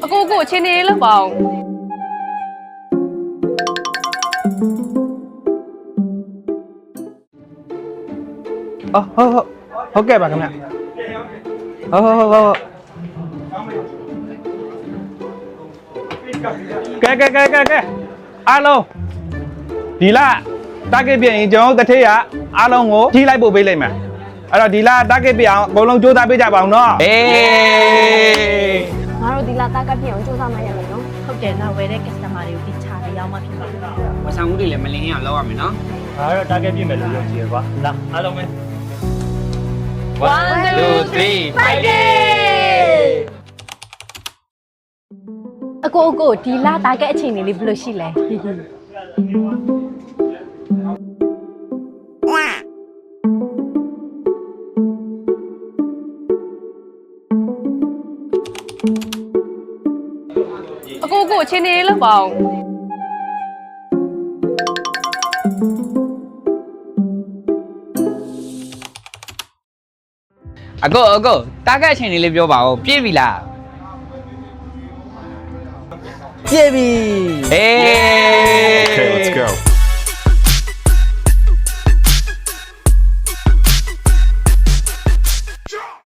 고고 치니 르방 어, 어, 어, ok bà cầm nè. Ờ ờ ờ cái cái cái cái cái alo. Đi la ta cái biển chúng ta thấy à? Alo ngô đi lại bộ bên này mà. À đi la ta cái biển còn lâu chúng ta bây giờ bằng nó. Ê. ထည့်ရအားလုံးကိုကြီးလိုက်ပို့ပေးလိုက်မယ်အဲ့တော့ဒီလတာဂက်ပြအောင်အကုန်လုံးစူးစမ်းပေးကြပါအောင်နော်အေးငါတို့ဒီလာတာကပြည့်အောင်စူးစမ်းမှရမယ်နော်ဟုတ်တယ်ငါဝယ်တဲ့ customer တွေကိုဒီချားရောက်မှဖြစ်ပါမယ်ဝဆောင်မှုတွေလည်းမလင်းအောင်လောက်ရမယ်နော်ဒါကတော့ target ပြည့်မယ်လို့ပြောကြည့်ရကွာလာအားလုံးပဲ1 2 3 fighting အကိုအကိုဒီလာတာကအခြေအနေလေးဘယ်လိုရှိလဲ အကိုကိုအချင်းနေလောက်ပါအောင်အကိုအကိုတာဂက်အချိန်လေးလေးပြောပါဦးပြည့်ပြီလားပြည့်ပြီအေး Okay, let's go.